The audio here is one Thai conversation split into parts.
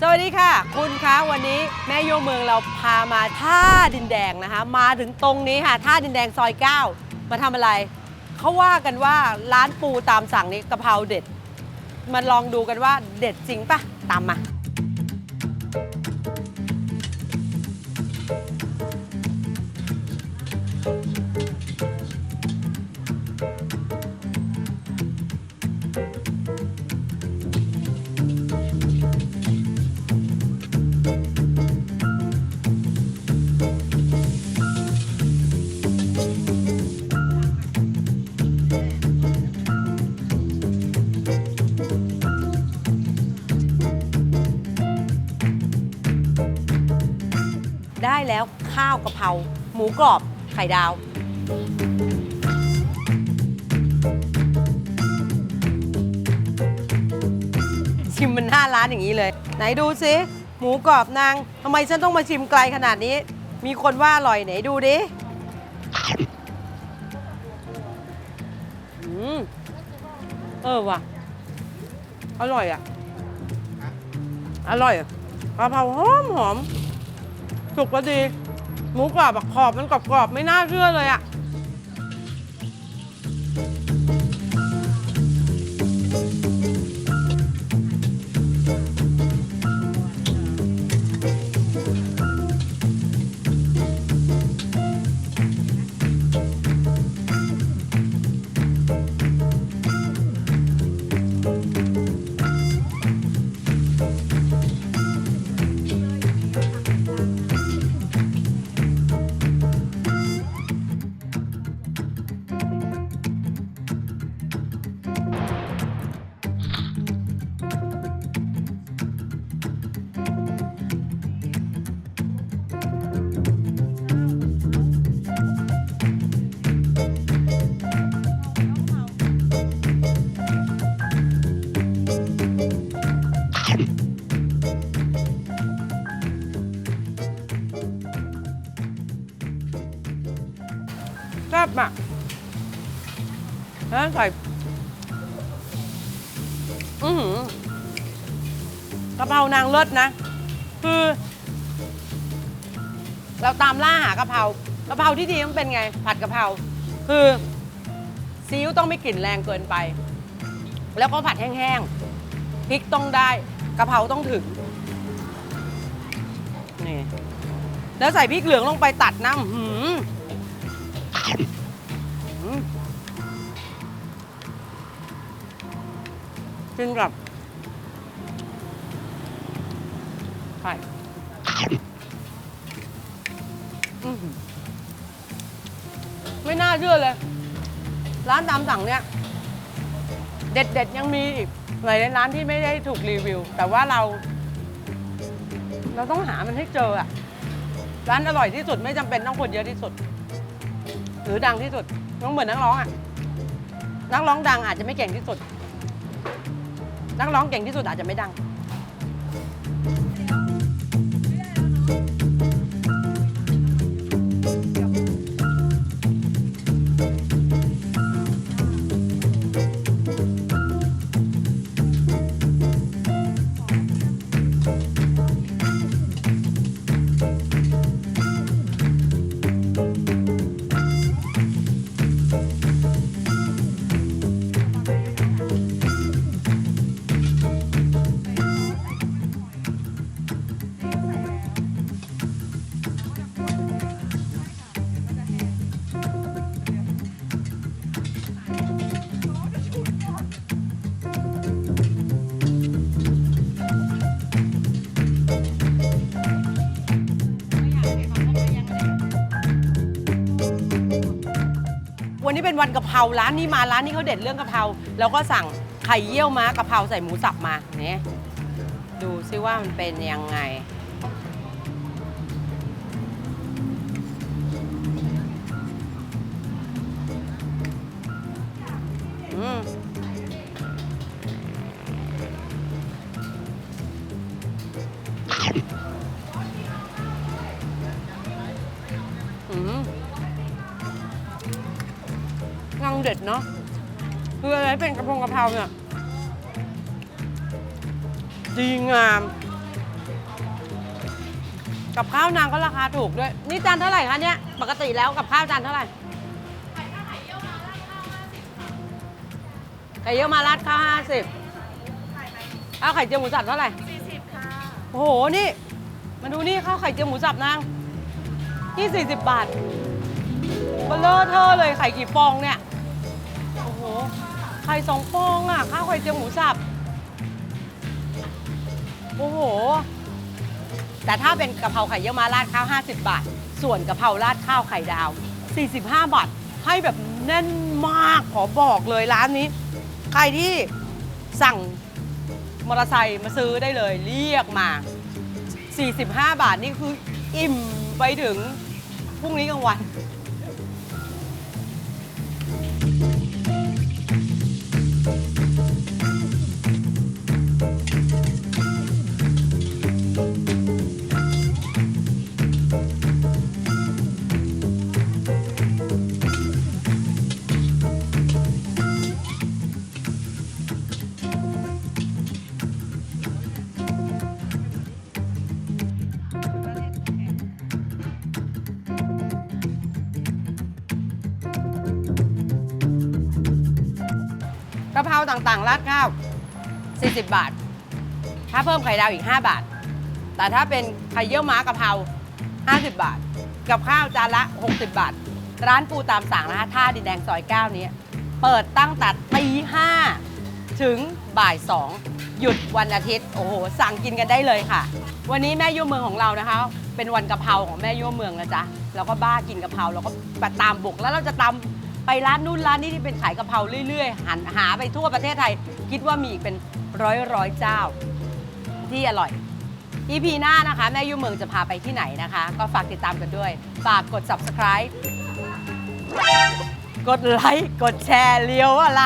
สวัสดีค่ะ คุณคะวันนี้แม่โยเมืองเราพามาท่าดินแดงนะคะ มาถึงตรงนี้ค่ะท่าดินแดงซอย 9 มาทำอะไร เขาว่ากันว่าร้านปูตามสั่งนี้กะเพราเด็ด มาลองดูกันว่าเด็ดจริงปะตามมา แล้วข้าวกะเพราหมูกรอบไข่ดาวชิมมันหน้าร้านอย่างนี้เลย ไหนดูซิหมูกรอบนางทำไมฉันต้องมาชิมไกลขนาดนี้ มีคนว่าอร่อยไหนดูดิอืมเออว่ะ อร่อยอะ อร่อยอะกะเพราหอมหอม สุกก็ดี หมูกรอบอะขอบมันกรอบๆไม่น่าเชื่อเลยอะ แซ่บอะแล้วใส่อือหือกะเพรานางเลิศนะ คือ เราตามล่าหากะเพรากะเพราที่ดีต้องเป็นไง ผัดกะเพราคือซีอิ๊วต้องไม่กลิ่นแรงเกินไป แล้วก็ผัดแห้งๆพริกต้องได้กะเพราต้องถึงนี่แล้วใส่พริกเหลืองลงไปตัดน้ำหืม กินกับไข่ไม่น่าเชื่อเลย ร้านตามสั่งเนี่ย เด็ดๆ ยังมีอีกหลายร้านที่ไม่ได้ถูกรีวิว แต่ว่าเรา เราต้องหามันให้เจออะร้านอร่อยที่สุดไม่จำเป็นต้องคนเยอะที่สุด หรือดังที่สุดต้องเหมือนนักร้องอะนักร้องดังอาจจะไม่เก่งที่สุด นักร้องเก่งที่สุดอาจจะไม่ดัง วันนี้เป็นวันกะเพราร้านนี้มาร้านนี้เขาเด็ดเรื่องกะเพราแล้วก็สั่งไข่เยี่ยวม้ากะเพราใส่หมูสับมาเนี่ยดูซิว่ามันเป็นยังไง เด็ดเนาะคืออะไรเป็นกระเพงกะเพราเนี่ยดีงาม กับข้าวนางก็ราคาถูกด้วย นี่จานเท่าไหร่คะเนี่ย ปกติแล้วกับข้าวจานเท่าไหร่ไข่เยี่ยวมาราดข้าวห้าสิบข้าวไข่เจียวหมูสับเท่าไหร่40ค่ะ โอ้โห นี่ มาดูนี่ข้าวไข่เจียวหมูสับนางนี่40บาทเบลเลอร์เธอเลยไข่กี่ฟองเนี่ยโอ้โห ไข่สองฟองอะ ข้าวไข่เจียวหมูสับ โอ้โห แต่ถ้าเป็นกะเพราไข่เยี่ยวมาราดข้าว 50 บาท ส่วนกะเพราราดข้าวไข่ดาว 45 บาท ให้แบบแน่นมากขอบอกเลยร้านนี้ ใครที่สั่งมอเตอร์ไซค์มาซื้อได้เลยเรียกมา 45 บาทนี่คืออิ่มไปถึงพรุ่งนี้กลางวัน เพราต่างๆ ราดข้าว 40 บาท ถ้าเพิ่มไข่ดาวอีก 5 บาท แต่ถ้าเป็นไข่เยี่ยวม้ากะเพรา50 บาท กับข้าวจานละ 60 บาท ร้านปูตามสั่งนะคะท่าดินแดงซอย 9 นี้ เปิดตั้งแต่ตี5ถึงบ่าย2หยุดวันอาทิตย์ โอ้โห สั่งกินกันได้เลยค่ะ วันนี้แม่ยั่วเมืองของเรานะคะ เป็นวันกะเพราของแม่ยั่วเมืองนะจ๊ะ เราก็บ้ากินกะเพราเราก็ตามบุกแล้วเราจะตาม ไปร้านนู่นร้านนี้ที่เป็นขายกะเพราเรื่อยๆหันหาไปทั่วประเทศไทย คิดว่ามีอีกเป็นร้อยร้อยเจ้า ที่อร่อย EP หน้านะคะ แม่ยุเมืองจะพาไปที่ไหนนะคะ ก็ฝากติดตามกันด้วย ฝากกด subscribe กดไลค์กดแชร์เลี้ยวอะไร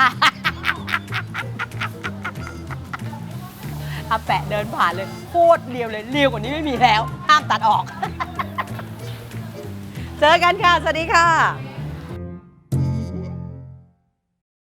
อาแปะเดินผ่านเลยโคตรเรียวเลยเรียวกว่านี้ไม่มีแล้ว ห้ามตัดออก เจอกันค่ะ สวัสดีค่ะ